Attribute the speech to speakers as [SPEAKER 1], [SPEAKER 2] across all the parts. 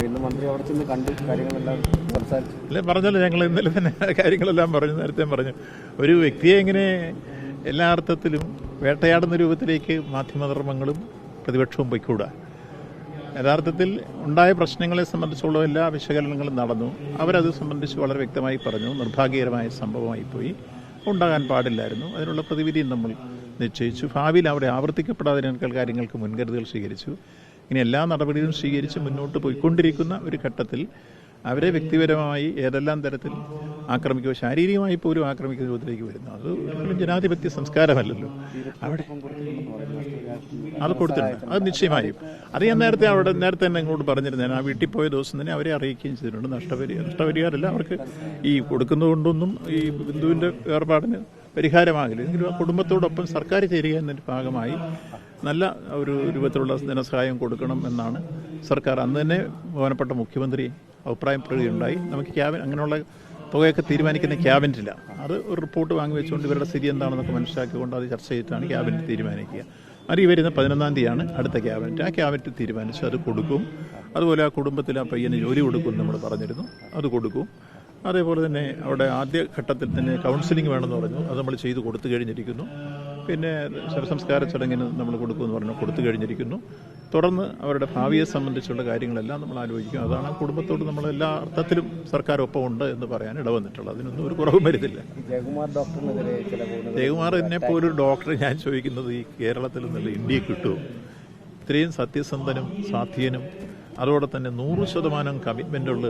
[SPEAKER 1] കാരണം മന്ത്രി കാര്യങ്ങളെല്ലാം സംസാരിച്ചു.
[SPEAKER 2] അല്ലെ പറഞ്ഞല്ലോ ഞങ്ങൾ ഇന്നലെ തന്നെ കാര്യങ്ങളെല്ലാം പറഞ്ഞു നേരത്തെ പറഞ്ഞു. ഒരു വ്യക്തിയെ എങ്ങനെ എല്ലാ അർത്ഥത്തിലും വേട്ടയാടുന്ന രൂപത്തിലേക്ക് മാധ്യമധർമ്മങ്ങളും പ്രതിപക്ഷവും പൊയ്ക്കൂടാ. യഥാർത്ഥത്തിൽ ഉണ്ടായ പ്രശ്നങ്ങളെ സംബന്ധിച്ചുള്ള എല്ലാ വിശകലനങ്ങളും നടന്നു. അവരത് സംബന്ധിച്ച് വളരെ വ്യക്തമായി പറഞ്ഞു. നിർഭാഗ്യകരമായ സംഭവമായി പോയി. ഉണ്ടാകാൻ പാടില്ലായിരുന്നു. അതിനുള്ള പ്രതിവിധിയും നമ്മൾ നിശ്ചയിച്ചു. ഭാവിയിൽ അവിടെ ആവർത്തിക്കപ്പെടാതിരിക്കാൻ കാര്യങ്ങൾക്ക് മുൻകരുതൽ സ്വീകരിച്ചു. ഇനി എല്ലാ നടപടികളും സ്വീകരിച്ച് മുന്നോട്ട് പോയിക്കൊണ്ടിരിക്കുന്ന ഒരു ഘട്ടത്തിൽ അവരെ വ്യക്തിപരമായി ഏതെല്ലാം തരത്തിൽ ആക്രമിക്കുക ശാരീരികമായി പോലും ആക്രമിക്കുന്ന രൂപത്തിലേക്ക് വരുന്നു. അത് ഒരിക്കലും ജനാധിപത്യ സംസ്കാരമല്ലല്ലോ. അവിടെ അത് കൊടുത്തിട്ടുണ്ട്. അത് നിശ്ചയമായും. അത് ഞാൻ നേരത്തെ അവിടെ നേരത്തെ തന്നെ ഇങ്ങോട്ട് പറഞ്ഞിരുന്നു. ഞാൻ ആ വീട്ടിൽ പോയ ദിവസം തന്നെ അവരെ അറിയിക്കുകയും ചെയ്തിട്ടുണ്ട്. നഷ്ടപരിഹാരം നഷ്ടപരിഹാരമല്ല. അവർക്ക് ഈ കൊടുക്കുന്നതുകൊണ്ടൊന്നും ഈ ബിന്ദുവിന്റെ വേർപാടിന് പരിഹാരമാകില്ല. എങ്കിലും ആ കുടുംബത്തോടൊപ്പം സർക്കാർ ചേരുക എന്നതിന്റെ ഭാഗമായി നല്ല ഒരു രൂപത്തിലുള്ള ധനസഹായം കൊടുക്കണം എന്നാണ് സർക്കാർ. അന്ന് തന്നെ ബഹുമാനപ്പെട്ട മുഖ്യമന്ത്രി അഭിപ്രായം അഭിപ്രായപ്പെടുകയുണ്ടായി നമുക്ക് ക്യാബിൻ അങ്ങനെയുള്ള തുകയൊക്കെ തീരുമാനിക്കുന്ന ക്യാബിനറ്റില്ല. അത് ഒരു റിപ്പോർട്ട് വാങ്ങി വെച്ചുകൊണ്ട് ഇവരുടെ സ്ഥിതി എന്താണെന്നൊക്കെ മനസ്സിലാക്കിക്കൊണ്ട് അത് ചർച്ച ചെയ്തിട്ടാണ് ക്യാബിനറ്റ് തീരുമാനിക്കുക. അത് ഈ വരുന്ന പതിനൊന്നാം തീയതിയാണ് അടുത്ത ക്യാബിനറ്റ്. ആ ക്യാബിനറ്റ് തീരുമാനിച്ച് അത് കൊടുക്കും. അതുപോലെ ആ കുടുംബത്തിൽ ആ പയ്യന് ജോലി കൊടുക്കും നമ്മൾ പറഞ്ഞിരുന്നു. അത് കൊടുക്കും. അതേപോലെ തന്നെ അവിടെ ആദ്യ ഘട്ടത്തിൽ തന്നെ കൗൺസിലിംഗ് വേണമെന്ന് പറഞ്ഞു. അത് നമ്മൾ ചെയ്തു കൊടുത്തു കഴിഞ്ഞിരിക്കുന്നു. പിന്നെ ശവസംസ്കാര ചടങ്ങിന് നമ്മൾ കൊടുക്കുമെന്ന് പറഞ്ഞു. കൊടുത്തു കഴിഞ്ഞിരിക്കുന്നു. തുടർന്ന് അവരുടെ ഭാവിയെ സംബന്ധിച്ചുള്ള കാര്യങ്ങളെല്ലാം നമ്മൾ ആലോചിക്കും. അതാണ് കുടുംബത്തോട് നമ്മൾ എല്ലാ അർത്ഥത്തിലും സർക്കാർ ഒപ്പമുണ്ട് എന്ന് പറയാൻ ഇടവന്നിട്ടുള്ളത്. അതിനൊന്നും ഒരു കുറവും വരുന്നില്ല.
[SPEAKER 1] ജയകുമാർ
[SPEAKER 2] ജയകുമാറിനെ പോലൊരു ഡോക്ടറെ ഞാൻ ചോദിക്കുന്നത് ഈ കേരളത്തിൽ നിന്നുള്ള ഇന്ത്യയെ കിട്ടുമോ? ഇത്രയും സത്യസന്ധനും സാധ്യനും അതോടെ തന്നെ നൂറ് ശതമാനം കമ്മിറ്റ്മെന്റുള്ള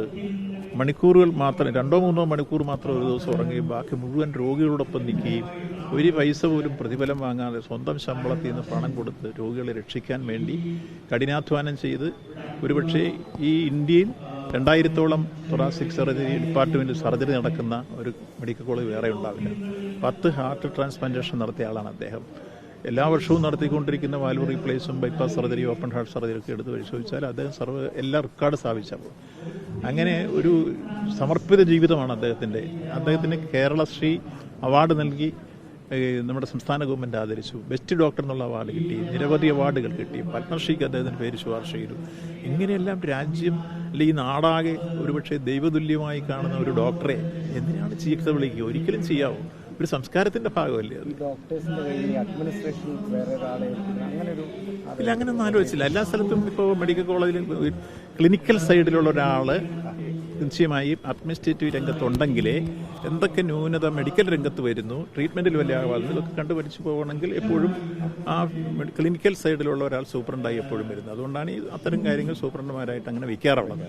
[SPEAKER 2] മണിക്കൂറുകൾ മാത്രം രണ്ടോ മൂന്നോ മണിക്കൂർ മാത്രം ഒരു ദിവസം ഉറങ്ങുകയും ബാക്കി മുഴുവൻ രോഗികളോടൊപ്പം നിൽക്കുകയും ഒരു പൈസ പോലും പ്രതിഫലം വാങ്ങാതെ സ്വന്തം ശമ്പളത്തിൽ നിന്ന് പണം കൊടുത്ത് രോഗികളെ രക്ഷിക്കാൻ വേണ്ടി കഠിനാധ്വാനം ചെയ്ത് ഒരുപക്ഷെ ഈ ഇന്ത്യയിൽ രണ്ടായിരത്തോളം തൊറാസിക് സർജറി ഡിപ്പാർട്ട്മെന്റ് സർജറി നടക്കുന്ന ഒരു മെഡിക്കൽ കോളേജ് വേറെ ഉണ്ടാവില്ല. പത്ത് ഹാർട്ട് ട്രാൻസ്പ്ലാന്റേഷൻ നടത്തിയ ആളാണ് അദ്ദേഹം. എല്ലാ വർഷവും നടത്തിക്കൊണ്ടിരിക്കുന്ന valve റീപ്ലേസും bypass surgery open heart surgery ഒക്കെ എടുത്ത് പരിശോധിച്ചാൽ അദ്ദേഹം സർവ എല്ലാ റെക്കോർഡ് സ്ഥാപിച്ചപ്പോൾ അങ്ങനെ ഒരു സമർപ്പിത ജീവിതമാണ് അദ്ദേഹത്തിന്റെ അദ്ദേഹത്തിന് കേരളശ്രീ അവാർഡ് നൽകി നമ്മുടെ സംസ്ഥാന ഗവൺമെന്റ് ആദരിച്ചു. ബെസ്റ്റ് ഡോക്ടർ എന്നുള്ള അവാർഡ് കിട്ടി നിരവധി അവാർഡുകൾ കിട്ടി. പത്മശ്രീക്ക് അദ്ദേഹത്തിന് പേര് ശുപാർശ ചെയ്തു. ഇങ്ങനെയെല്ലാം രാജ്യം അല്ലെങ്കിൽ നാടാകെ ഒരുപക്ഷെ ദൈവതുല്യമായി കാണുന്ന ഒരു ഡോക്ടറെ എന്തിനാണ് ചികിത്സ വിളിക്കുക? ഒരിക്കലും ചെയ്യാവോ? ഒരു സംസ്കാരത്തിന്റെ ഭാഗമല്ലേ അത്? ഇല്ല അങ്ങനെയൊന്നും ആലോചിച്ചില്ല. എല്ലാ സ്ഥലത്തും ഇപ്പോൾ മെഡിക്കൽ കോളേജിൽ ക്ലിനിക്കൽ സൈഡിലുള്ള ഒരാൾ നിശ്ചയമായും അഡ്മിനിസ്ട്രേറ്റീവ് രംഗത്തുണ്ടെങ്കിലേ എന്തൊക്കെ ന്യൂനത മെഡിക്കൽ രംഗത്ത് വരുന്നു? ട്രീറ്റ്മെന്റിൽ വലിയ ആവാതെ ഇതൊക്കെ കണ്ടുപഠിച്ചു പോകണമെങ്കിൽ എപ്പോഴും ആ ക്ലിനിക്കൽ സൈഡിലുള്ള ഒരാൾ സൂപ്രണ്ടായി എപ്പോഴും വരുന്നത്. അതുകൊണ്ടാണ് ഈ അത്തരം കാര്യങ്ങൾ സൂപ്രണ്ടുമാരായിട്ട് അങ്ങനെ വയ്ക്കാറുള്ളത്.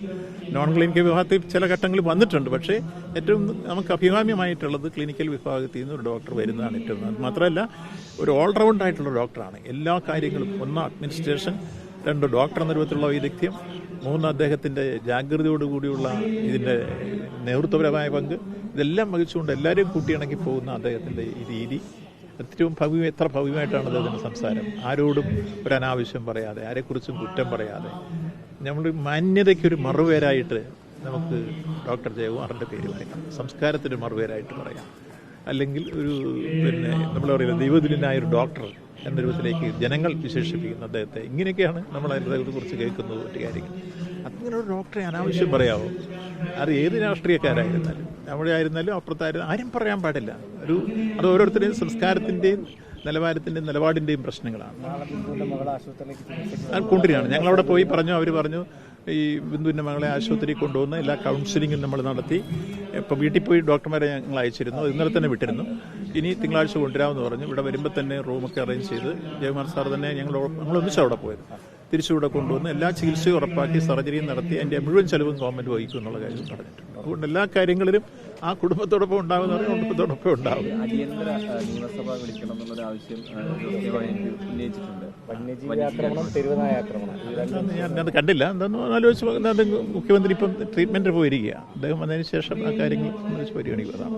[SPEAKER 2] നോൺ ക്ലിനിക്കൽ വിഭാഗത്തിൽ ചില ഘട്ടങ്ങളിൽ വന്നിട്ടുണ്ട്. പക്ഷേ ഏറ്റവും നമുക്ക് അഭികാമ്യമായിട്ടുള്ളത് ക്ലിനിക്കൽ വിഭാഗത്തിൽ നിന്ന് ഒരു ഡോക്ടർ വരുന്നതാണ് ഏറ്റവും മാത്രമല്ല ഒരു ഓൾറൗണ്ട് ആയിട്ടുള്ള ഡോക്ടറാണ് എല്ലാ കാര്യങ്ങളും ഒന്ന് അഡ്മിനിസ്ട്രേഷൻ രണ്ട് ഡോക്ടർ എന്ന രൂപത്തിലുള്ള വൈദഗ്ധ്യം മൂന്ന് അദ്ദേഹത്തിന്റെ ജാഗ്രതയോടുകൂടിയുള്ള ഇതിന്റെ നേതൃത്വപരമായ പങ്ക് ഇതെല്ലാം വഹിച്ചുകൊണ്ട് എല്ലാവരെയും കൂട്ടിയിണക്കി പോകുന്ന അദ്ദേഹത്തിന്റെ ഈ രീതി. ഏറ്റവും ഭവ്യം എത്ര ഭവ്യമായിട്ടാണ് അദ്ദേഹത്തിന്റെ സംസാരം? ആരോടും ഒരു അനാവശ്യം പറയാതെ ആരെക്കുറിച്ചും കുറ്റം പറയാതെ. നമ്മൾ മാന്യതയ്ക്കൊരു മറുപേരായിട്ട് നമുക്ക് ഡോക്ടർ ജയകുമാറിന്റെ പേര് പറയാം. സംസ്കാരത്തിന്റെ മറുപേരായിട്ട് പറയാം. അല്ലെങ്കിൽ ഒരു പിന്നെ നമ്മൾ പറയുന്നത് ദൈവതുല്യനായ ഒരു ഡോക്ടർ എന്ന രൂപത്തിലേക്ക് ജനങ്ങൾ വിശേഷിപ്പിക്കുന്ന അദ്ദേഹത്തെ. ഇങ്ങനെയൊക്കെയാണ് നമ്മൾ അദ്ദേഹത്തെ കുറിച്ച് കേൾക്കുന്നത് മറ്റു കാര്യങ്ങൾ അങ്ങനെ ഒരു ഡോക്ടറെ അനാവശ്യം പറയാമോ അത് ഏത് രാഷ്ട്രീയക്കാരായിരുന്നാലും നമ്മുടെ ആയിരുന്നാലും അപ്പുറത്തായിരുന്നു ആരും പറയാൻ പാടില്ല. ഒരു അത് ഓരോരുത്തരുടെയും സംസ്കാരത്തിന്റെയും നിലവാരത്തിന്റെയും നിലപാടിന്റെയും പ്രശ്നങ്ങളാണ്.
[SPEAKER 1] ബിന്ദുവിന്റെ
[SPEAKER 2] കൊണ്ടുവരികയാണ്. ഞങ്ങളവിടെ പോയി പറഞ്ഞു അവർ പറഞ്ഞു ഈ ബിന്ദുവിന്റെ മകളെ ആശുപത്രി കൊണ്ടുവന്ന് എല്ലാ കൗൺസിലിങ്ങും നമ്മൾ നടത്തി. ഇപ്പൊ വീട്ടിൽ പോയി ഡോക്ടർമാരെ ഞങ്ങൾ അയച്ചിരുന്നു. ഇന്നലെ തന്നെ വിട്ടിരുന്നു. ഇനി തിങ്കളാഴ്ച കൊണ്ടുവരാമെന്ന് പറഞ്ഞു. ഇവിടെ വരുമ്പോൾ തന്നെ റൂമൊക്കെ അറേഞ്ച് ചെയ്ത് ജയകുമാർ സാർ തന്നെ ഞങ്ങൾ ഞങ്ങൾ ഒന്നിച്ചവിടെ പോയത്. തിരിച്ചിവിടെ കൊണ്ടുവന്ന് എല്ലാ ചികിത്സയും ഉറപ്പാക്കി സർജറിയും നടത്തി അതിന്റെ മുഴുവൻ ചെലവും ഗവൺമെന്റ് വഹിക്കും എന്നുള്ള കാര്യം പറഞ്ഞിട്ടുണ്ട്. അതുകൊണ്ട് എല്ലാ കാര്യങ്ങളിലും ആ കുടുംബത്തോടൊപ്പം ഉണ്ടാകുന്ന കുടുംബത്തോടൊപ്പം ഉണ്ടാകും ഞാൻ അത് കണ്ടില്ല. എന്താണെന്ന് ആലോചിച്ച് മുഖ്യമന്ത്രി ഇപ്പം ട്രീറ്റ്മെന്റ് പോയിരിക്കുക. അദ്ദേഹം വന്നതിന് ശേഷം ആ കാര്യങ്ങൾ സംബന്ധിച്ച് പരിഗണിക്കുന്നതാണ്